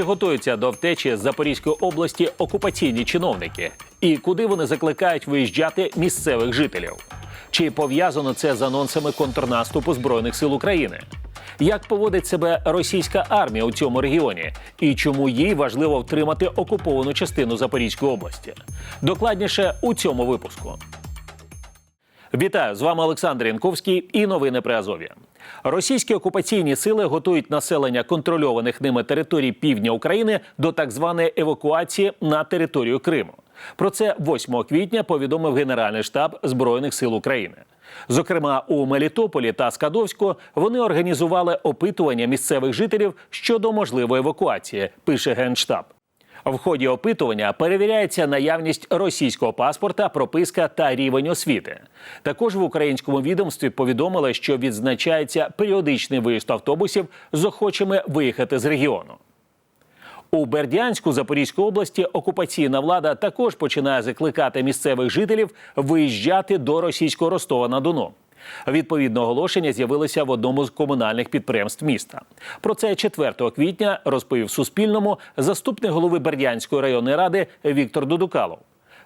Чи готуються до втечі з Запорізької області окупаційні чиновники? І куди вони закликають виїжджати місцевих жителів? Чи пов'язано це з анонсами контрнаступу Збройних сил України? Як поводить себе російська армія у цьому регіоні, і чому їй важливо втримати окуповану частину Запорізької області? Докладніше у цьому випуску. Вітаю з вами Олександр Янковський і новини при Азові. Російські окупаційні сили готують населення контрольованих ними територій півдня України до так званої евакуації на територію Криму. Про це 8 квітня повідомив Генеральний штаб Збройних сил України. Зокрема, у Мелітополі та Скадовську вони організували опитування місцевих жителів щодо можливої евакуації, пише Генштаб. В ході опитування перевіряється наявність російського паспорта, прописка та рівень освіти. Також в українському відомстві повідомили, що відзначається періодичний виїзд автобусів з охочими виїхати з регіону. У Бердянську Запорізької області окупаційна влада також починає закликати місцевих жителів виїжджати до російського Ростова на Дону. Відповідне оголошення з'явилося в одному з комунальних підприємств міста. Про це 4 квітня розповів Суспільному заступник голови Бердянської районної ради Віктор Дудукалов.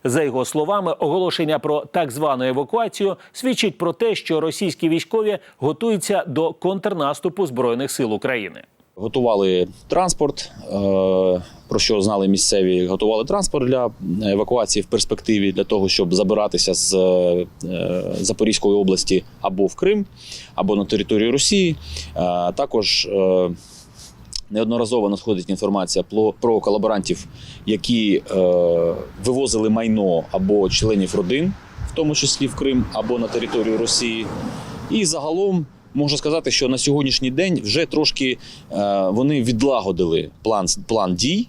За його словами, оголошення про так звану евакуацію свідчить про те, що російські військові готуються до контрнаступу збройних сил України. Готували транспорт, е, про що знали місцеві. Готували транспорт для евакуації в перспективі для того, щоб забиратися з е, Запорізької області або в Крим, або на територію Росії. Е, Також неодноразово надходить інформація про- колаборантів, які вивозили майно або членів родин, в тому числі в Крим або на територію Росії. І загалом можна сказати, що на сьогоднішній день вже трошки е, вони відлагодили план, план дій,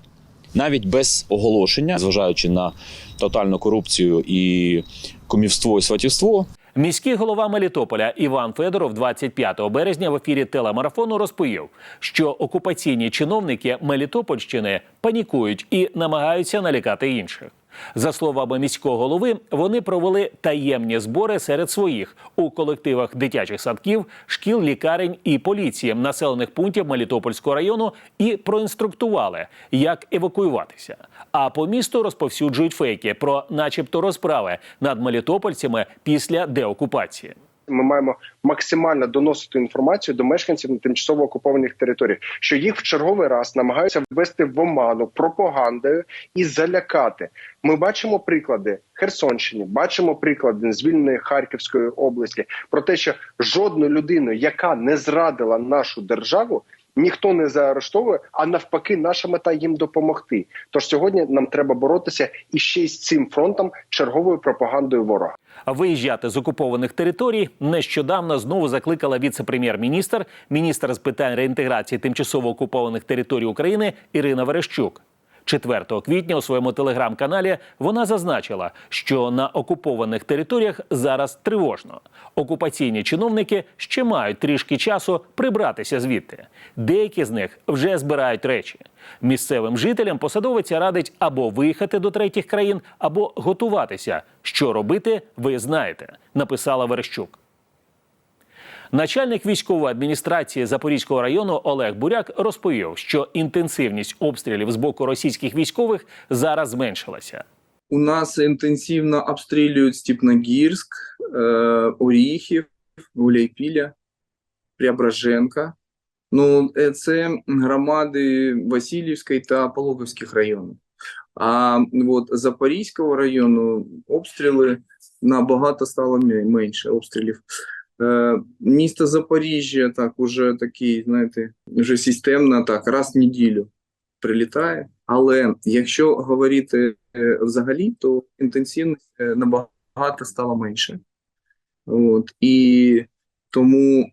навіть без оголошення, зважаючи на тотальну корупцію і кумівство і сватівство. Міський голова Мелітополя Іван Федоров 25 березня в ефірі телемарафону розповів, що окупаційні чиновники Мелітопольщини панікують і намагаються налякати інших. За словами міського голови, вони провели таємні збори серед своїх у колективах дитячих садків, шкіл, лікарень і поліції населених пунктів Мелітопольського району і проінструктували, як евакуюватися. А по місту розповсюджують фейки про, начебто, розправи над мелітопольцями після деокупації. Ми маємо максимально доносити інформацію до мешканців на тимчасово окупованих територіях, що їх в черговий раз намагаються ввести в оману пропагандою і залякати. Ми бачимо приклади Херсонщини, бачимо приклади звільненої Харківської області про те, що жодну людину, яка не зрадила нашу державу. Ніхто не заарештовує, а навпаки, наша мета їм допомогти. Тож сьогодні нам треба боротися і ще й з цим фронтом черговою пропагандою ворога. Виїжджати з окупованих територій нещодавно знову закликала віце-прем'єр-міністр, міністр з питань реінтеграції тимчасово окупованих територій України Ірина Верещук. 4 квітня у своєму телеграм-каналі вона зазначила, що на окупованих територіях зараз тривожно. Окупаційні чиновники ще мають трішки часу прибратися звідти. Деякі з них вже збирають речі. Місцевим жителям посадовиця радить або виїхати до третіх країн, або готуватися. Що робити, ви знаєте, написала Верещук. Начальник військової адміністрації Запорізького району Олег Буряк розповів, що інтенсивність обстрілів з боку російських військових зараз зменшилася. У нас інтенсивно обстрілюють Степногірськ, е, Оріхів, Гуляйпіля, Преображенка. Ну, е, це громади Васильівської та Пологівських районів. А от Запорізького району обстріли набагато стало менше обстрілів. Е, місто Запоріжжя так уже такий, знаєте, вже системно так, раз в неділю прилітає. Але якщо говорити е, взагалі, то інтенсивність е, набагато стала менше. От, і тому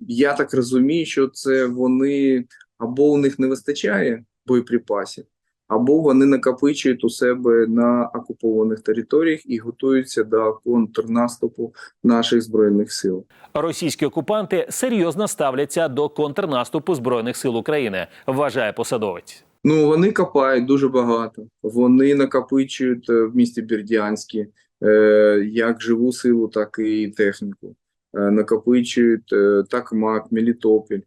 я так розумію, що це вони або у них не вистачає боєприпасів, або вони накопичують у себе на окупованих територіях і готуються до контрнаступу наших збройних сил. Російські окупанти серйозно ставляться до контрнаступу збройних сил України, вважає посадовець. Ну, вони копають дуже багато. Вони накопичують е, в місті Бердянське е, як живу силу, так і техніку. Е, накопичують так МАК, Мелітополь.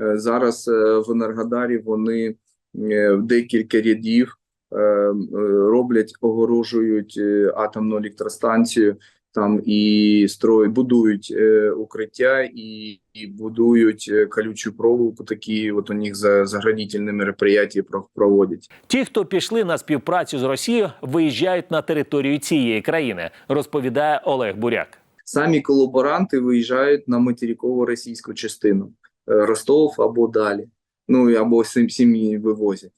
Е, Зараз в Енергодарі вони в декілька рядів е, е, роблять, огорожують е, атомну електростанцію там і строють, будують е, укриття і, і будують е, колючу проволоку. Такі от у них за заградительні мероприятия про- проводять. Ті, хто пішли на співпрацю з Росією, виїжджають на територію цієї країни, розповідає Олег Буряк. Самі колаборанти виїжджають на материкову російську частину е, Ростов або далі. Ну або сім'ї вивозять.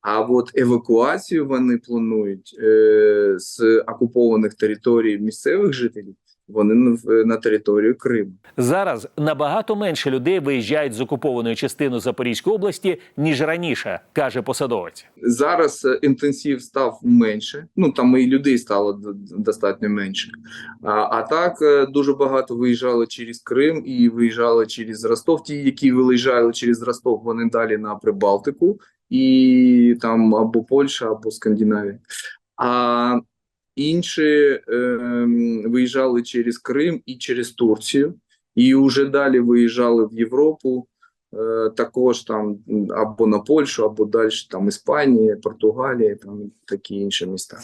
А от евакуацію вони планують е, з окупованих територій місцевих жителів. Вони на, територію Криму. Зараз набагато менше людей виїжджають з окупованої частини Запорізької області ніж раніше, каже посадовець. Зараз е, інтенсив став менше. Ну там і людей стало достатньо менше. А, а так е, дуже багато виїжджали через Крим і виїжджали через Ростов. Ті, які виїжджали через Ростов, вони далі на Прибалтику і там або Польща, або Скандинавія. А інші е, виїжджали через Крим і через Турцію, і вже далі виїжджали в Європу. Е, також там або на Польщу, або далі там Іспанія, Португалія, там такі інші міста.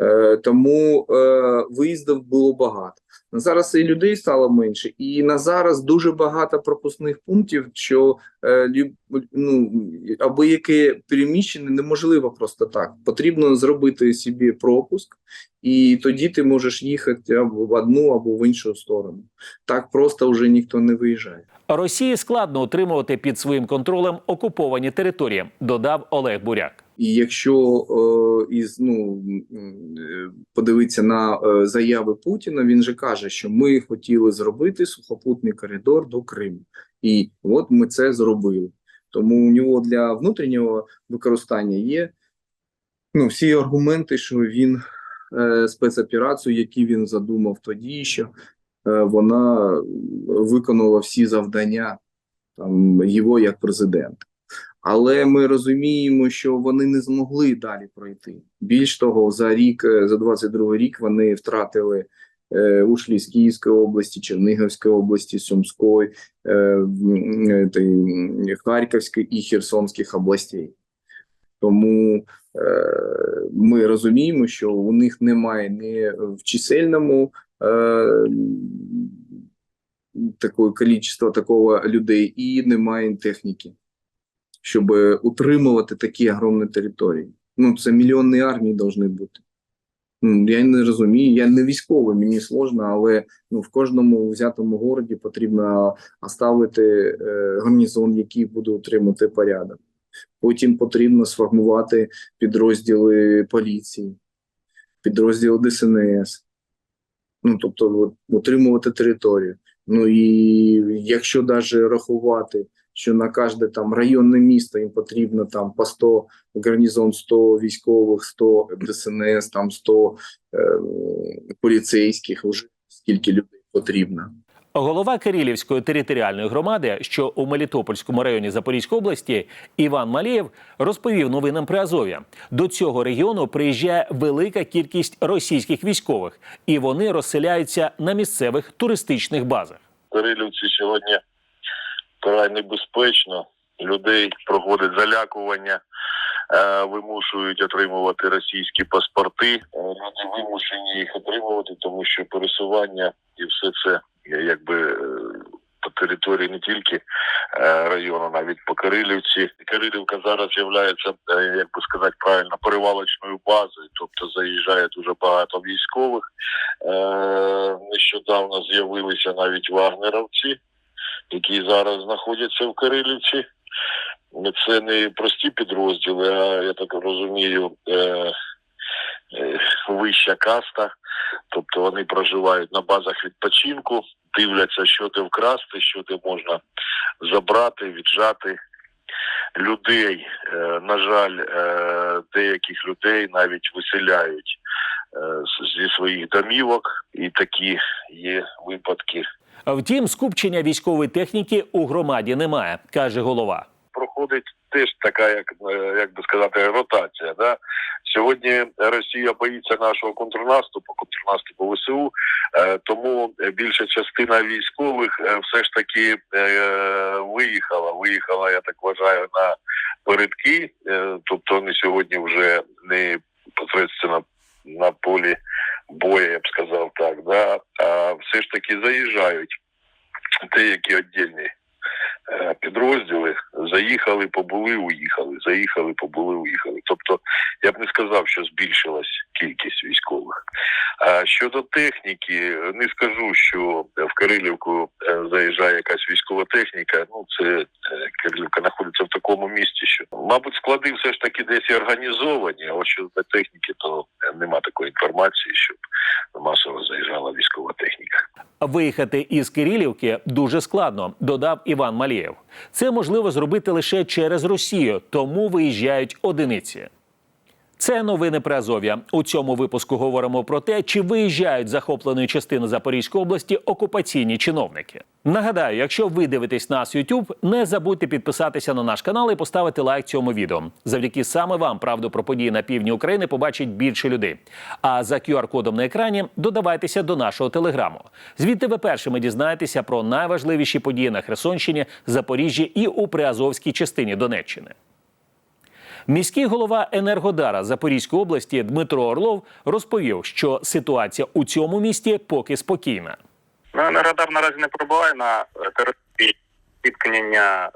Е, тому е, виїздів було багато. На зараз і людей стало менше, і на зараз дуже багато пропускних пунктів, що е, ну, аби яке переміщення неможливо просто так. Потрібно зробити собі пропуск, і тоді ти можеш їхати або в одну, або в іншу сторону. Так просто вже ніхто не виїжджає. Росії складно утримувати під своїм контролем окуповані території, додав Олег Буряк. І якщо е, із ну е, подивитися на е, заяви Путіна, він же каже, що ми хотіли зробити сухопутний коридор до Криму, і от ми це зробили. Тому у нього для внутрішнього використання є ну всі аргументи, що він спецоперацію, які він задумав тоді, що вона виконала всі завдання там його як президента. Але ми розуміємо, що вони не змогли далі пройти. Більш того, за рік, е, за 22 рік, вони втратили е, ушлі з Київської області, Чернігівської області, Сумської, е, е, Харківської і Херсонських областей. Тому е, ми розуміємо, що у них немає ні в чисельному е, такого кількості такого людей, і немає техніки щоб утримувати такі огромні території. Ну, це мільйонні армії повинні бути. Ну, я не розумію, я не військовий, мені сложно, але ну, в кожному взятому городі потрібно оставити е, гарнізон, який буде утримувати порядок. Потім потрібно сформувати підрозділи поліції, підрозділи ДСНС. Ну, тобто, от, утримувати територію. Ну і якщо навіть рахувати, що на кожне там районне місто їм потрібно там по 100 гарнізон 100 військових, 100 ДСНС, там 100 е, поліцейських, вже скільки людей потрібно. Голова Кирилівської територіальної громади, що у Мелітопольському районі Запорізької області, Іван Малієв розповів новинам при Азов'я. До цього регіону приїжджає велика кількість російських військових, і вони розселяються на місцевих туристичних базах. Кирилівці сьогодні вкрай небезпечно. Людей проводять залякування, е, вимушують отримувати російські паспорти. Е, Люди вимушені їх отримувати, тому що пересування і все це якби е, по території не тільки району, навіть по Кирилівці. Кирилівка зараз є, як би сказати правильно, перевалочною базою, тобто заїжджає дуже багато військових. Нещодавно з'явилися навіть вагнеровці які зараз знаходяться в Кирилівці. Це не прості підрозділи, а я так розумію, е, е, вища каста. Тобто вони проживають на базах відпочинку, дивляться, що де вкрасти, що де можна забрати, віджати людей. Е, на жаль, деяких людей навіть виселяють зі своїх домівок, і такі є випадки. Втім, скупчення військової техніки у громаді немає, каже голова. проходить теж така, як, е, як би сказати, ротація. Да? Сьогодні Росія боїться нашого контрнаступу, контрнаступу ВСУ, е, тому більша частина військових е, все ж таки виїхала. Виїхала, я так вважаю, на передки. Тобто вони сьогодні вже не посередньо на полі бою, я б сказав так, да? а все ж таки заїжджають деякі віддільні підрозділи, заїхали, побули, уїхали, заїхали, побули, уїхали. Тобто я б не сказав, що збільшилась кількість військових. А щодо техніки, не скажу, що в Кирилівку е, заїжджає якась військова техніка. Ну це е, Кирилівка знаходиться в такому місці, що мабуть склади все ж таки десь організовані. А от щодо техніки, то е, нема такої інформації, щоб масово заїжджала військова техніка. Виїхати із Кирилівки дуже складно, додав Іван Малієв. Це можливо зробити лише через Росію, тому виїжджають одиниці. Це новини про Азов'я. У цьому випуску говоримо про те, чи виїжджають захопленої частини Запорізької області окупаційні чиновники. Нагадаю, якщо ви дивитесь нас YouTube, не забудьте підписатися на наш канал і поставити лайк цьому відео. Завдяки саме вам правду про події на півдні України побачить більше людей. А за QR-кодом на екрані додавайтеся до нашого телеграму. Звідти ви першими дізнаєтеся про найважливіші події на Херсонщині, Запоріжжі і у Приазовській частині Донеччини. Міський голова Енергодара Запорізької області Дмитро Орлов розповів, що ситуація у цьому місті поки спокійна. Ну, Енергодар наразі не перебуває на території зіткнення,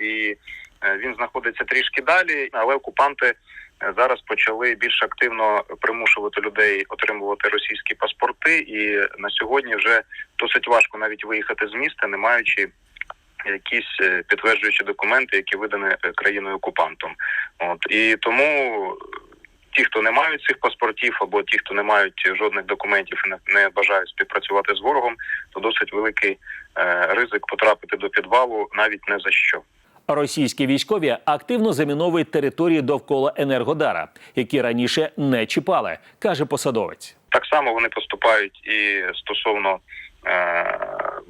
е, і е, він знаходиться трішки далі, але окупанти е, зараз почали більш активно примушувати людей отримувати російські паспорти. І на сьогодні вже досить важко навіть виїхати з міста, не маючи якісь е, підтверджуючі документи, які видані е, країною окупантом. От і тому ті, хто не мають цих паспортів, або ті, хто не мають жодних документів і не, бажають співпрацювати з ворогом, то досить великий е, ризик потрапити до підвалу навіть не за що. Російські військові активно заміновують території довкола Енергодара, які раніше не чіпали, каже посадовець. Так само вони поступають і стосовно е,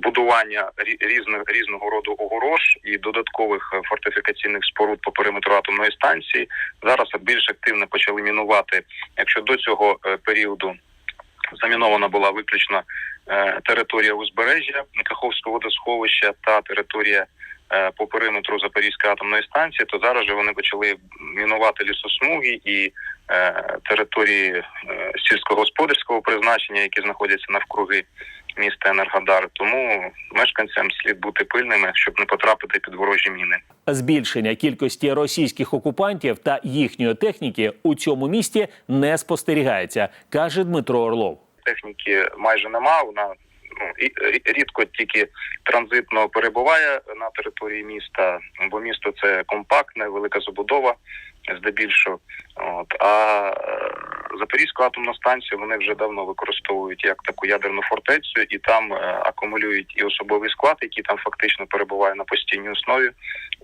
будування рі- різних різного роду огорож і додаткових е, фортифікаційних споруд по периметру атомної станції. Зараз більш активно почали мінувати. Якщо до цього е, періоду замінована була виключно е, територія узбережжя Каховського водосховища та територія е, по периметру Запорізької атомної станції, то зараз же вони почали мінувати лісосмуги і е, території е, сільськогосподарського призначення, які знаходяться навкруги міста Енергодар. Тому мешканцям слід бути пильними, щоб не потрапити під ворожі міни. Збільшення кількості російських окупантів та їхньої техніки у цьому місті не спостерігається, каже Дмитро Орлов. техніки майже нема. Вона ну рідко тільки транзитно перебуває на території міста, бо місто це компактне, велика забудова, здебільшого. От а е, Запорізьку атомну станцію вони вже давно використовують як таку ядерну фортецю, і там е, акумулюють і особовий склад, який там фактично перебуває на постійній основі,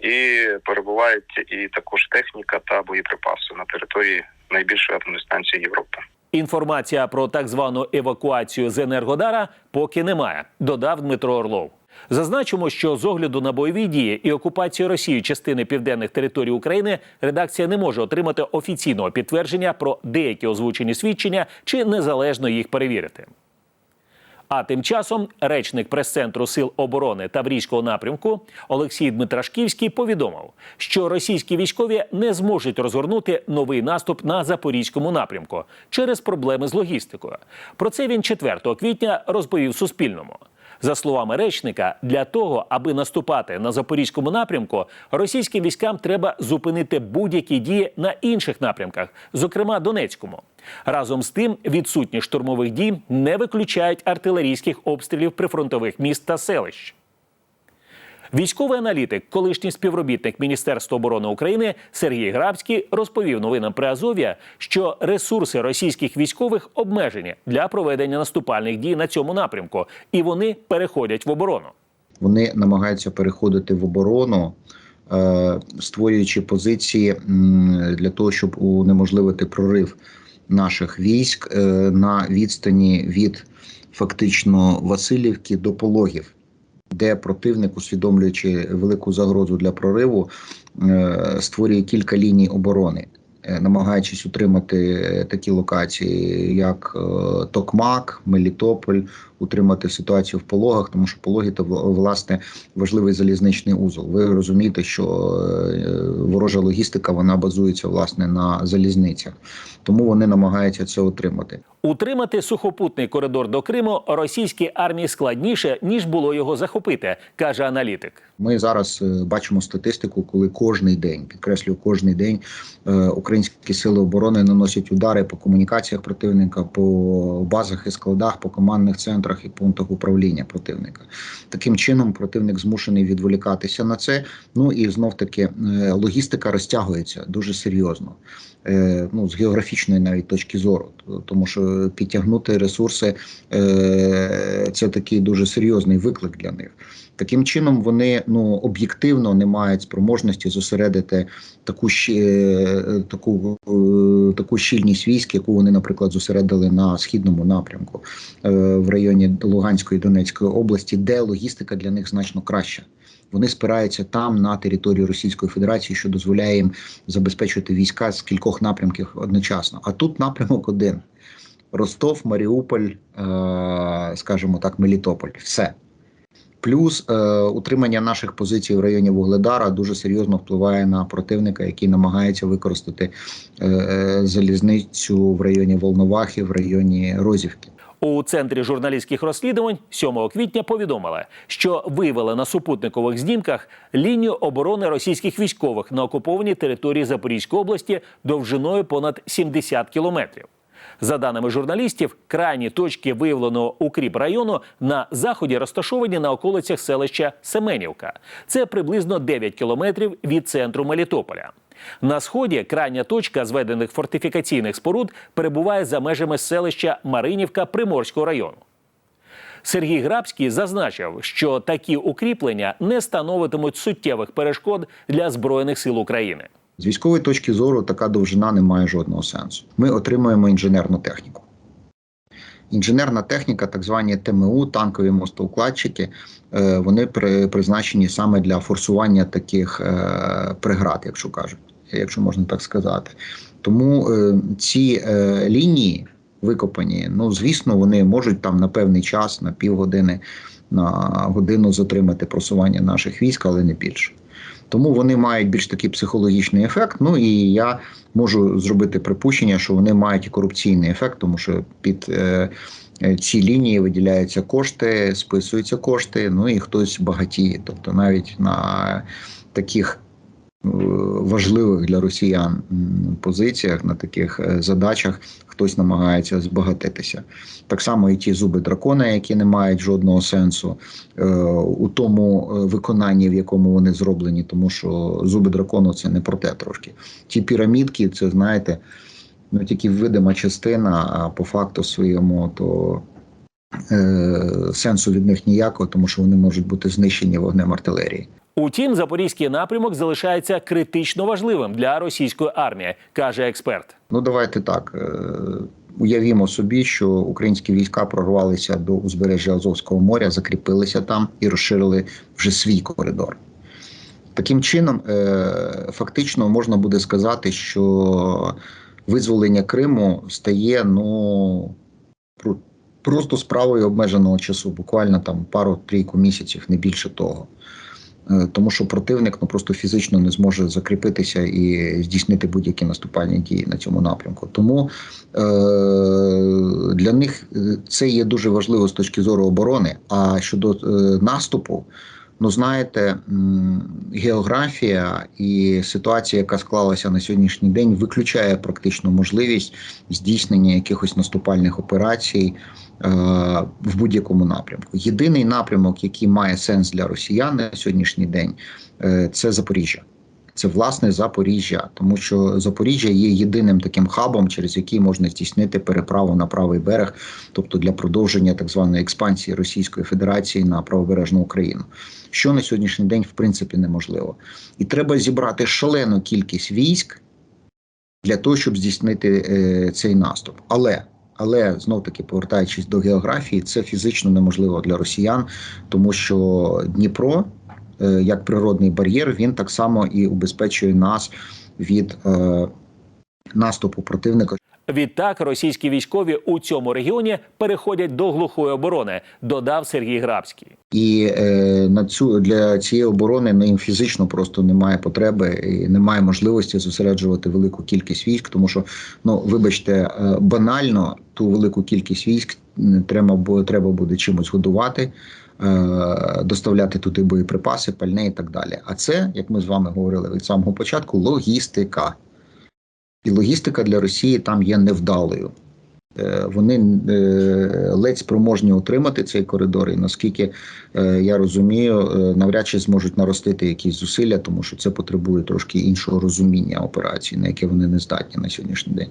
і перебувають і також техніка та боєприпаси на території найбільшої атомної станції Європи. Інформація про так звану евакуацію з Енергодара поки немає, додав Дмитро Орлов. Зазначимо, що з огляду на бойові дії і окупацію Росії частини південних територій України редакція не може отримати офіційного підтвердження про деякі озвучені свідчення чи незалежно їх перевірити. А тим часом речник прес-центру Сил оборони Таврійського напрямку Олексій Дмитрашківський повідомив, що російські військові не зможуть розгорнути новий наступ на запорізькому напрямку через проблеми з логістикою. Про це він 4 квітня розповів Суспільному. За словами речника, для того, аби наступати на запорізькому напрямку, російським військам треба зупинити будь-які дії на інших напрямках, зокрема Донецькому. Разом з тим, відсутність штурмових дій не виключають артилерійських обстрілів прифронтових міст та селищ. Військовий аналітик, колишній співробітник Міністерства оборони України Сергій Грабський розповів новинам при Азов'я, що ресурси російських військових обмежені для проведення наступальних дій на цьому напрямку, і вони переходять в оборону. Вони намагаються переходити в оборону, е, створюючи позиції для того, щоб унеможливити прорив наших військ е, на відстані від фактично Васильівки до Пологів. Де противник, усвідомлюючи велику загрозу для прориву, е, створює кілька ліній оборони, е, намагаючись утримати е, такі локації, як Токмак, Мелітополь, утримати ситуацію в пологах, тому що пологи вла- власне важливий залізничний узол. Ви розумієте, що ворожа логістика вона базується власне на залізницях, тому вони намагаються це отримати. Утримати сухопутний коридор до Криму російській армії складніше ніж було його захопити, каже аналітик. Ми зараз е, бачимо статистику, коли кожний день, підкреслюю, кожний день е, українські сили оборони наносять удари по комунікаціях противника, по базах і складах, по командних центрах і пунктах управління противника. Таким чином, противник змушений відволікатися на це. Ну і знов таки е, логістика розтягується дуже серйозно. Е, Ну, з географічної навіть точки зору, тому що підтягнути ресурси е, це такий дуже серйозний виклик для них. Таким чином вони ну об'єктивно не мають спроможності зосередити таку е, таку, таку щільність військ, яку вони, наприклад, зосередили на східному напрямку в районі Луганської Донецької області, де логістика для них значно краща. Вони спираються там на територію Російської Федерації, що дозволяє їм забезпечувати війська з кількох напрямків одночасно. А тут напрямок один: Ростов, Маріуполь, е, скажімо так, Мелітополь. Все. Плюс е, утримання наших позицій в районі Вугледара дуже серйозно впливає на противника, який намагається використати е, е, залізницю в районі Волновахи, в районі Розівки. У центрі журналістських розслідувань 7 квітня повідомили, що виявили на супутникових знімках лінію оборони російських військових на окупованій території Запорізької області довжиною понад 70 кілометрів. За даними журналістів, крайні точки виявленого укріп району на заході розташовані на околицях селища Семенівка. Це приблизно 9 кілометрів від центру Мелітополя. На сході крайня точка зведених фортифікаційних споруд перебуває за межами селища Маринівка Приморського району. Сергій Грабський зазначив, що такі укріплення не становитимуть суттєвих перешкод для збройних сил України. З військової точки зору така довжина не має жодного сенсу. Ми отримуємо інженерну техніку. Інженерна техніка, так звані ТМУ, танкові мостоукладчики, е, вони при, призначені саме для форсування таких е, преград, якщо кажуть, якщо можна так сказати. Тому е, ці е, лінії викопані, ну звісно, вони можуть там на певний час, на півгодини, на годину затримати просування наших військ, але не більше. Тому вони мають більш такий психологічний ефект. Ну і я можу зробити припущення, що вони мають і корупційний ефект, тому що під е, е, ці лінії виділяються кошти, списуються кошти, ну і хтось багатіє. Тобто навіть на таких важливих для росіян позиціях, на таких е, задачах хтось намагається збагатитися. Так само і ті зуби дракона, які не мають жодного сенсу е, у тому е, виконанні, в якому вони зроблені, тому що зуби дракону це не про те трошки. Ті пірамідки, це знаєте, ну тільки видима частина, а по факту своєму то. Сенсу від них ніякого, тому що вони можуть бути знищені вогнем артилерії. Утім, запорізький напрямок залишається критично важливим для російської армії, каже експерт. Ну давайте так. е, Уявімо собі, що українські війська прорвалися до узбережжя Азовського моря, закріпилися там і розширили вже свій коридор. Таким чином, е, фактично можна буде сказати, що визволення Криму стає ну просто справою обмеженого часу, буквально там пару-трійку місяців, не більше того. Е, Тому що противник ну просто фізично не зможе закріпитися і здійснити будь-які наступальні дії на цьому напрямку. Тому е, для них е, це є дуже важливо з точки зору оборони. А щодо е, наступу, ну знаєте, географія і ситуація, яка склалася на сьогоднішній день, виключає практично можливість здійснення якихось наступальних операцій в будь-якому напрямку. Єдиний напрямок, який має сенс для росіян на сьогоднішній день, е, це Запоріжжя. Це власне Запоріжжя, тому що Запоріжжя є єдиним таким хабом, через який можна здійснити переправу на правий берег, тобто для продовження так званої експансії Російської Федерації на правобережну Україну, що на сьогоднішній день в принципі неможливо. І треба зібрати шалену кількість військ для того, щоб здійснити е, цей наступ. Але Але знов таки повертаючись до географії, це фізично неможливо для росіян, тому що Дніпро, е, як природний бар'єр, він так само і убезпечує нас від е, наступу противника. Відтак російські військові у цьому регіоні переходять до глухої оборони, додав Сергій Грабський. І е, на цю для цієї оборони ну, їм фізично просто немає потреби і немає можливості зосереджувати велику кількість військ, тому що ну вибачте, е, банально ту велику кількість військ треба треба буде чимось годувати. е, Доставляти туди боєприпаси, пальне і так далі. А це, як ми з вами говорили від самого початку, логістика. І логістика для Росії там є невдалою. Е, Вони е, ледь спроможні отримати цей коридор, і наскільки е, я розумію, навряд чи зможуть наростити якісь зусилля, тому що це потребує трошки іншого розуміння операції, на яке вони не здатні на сьогоднішній день.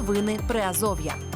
Новини Приазов'я.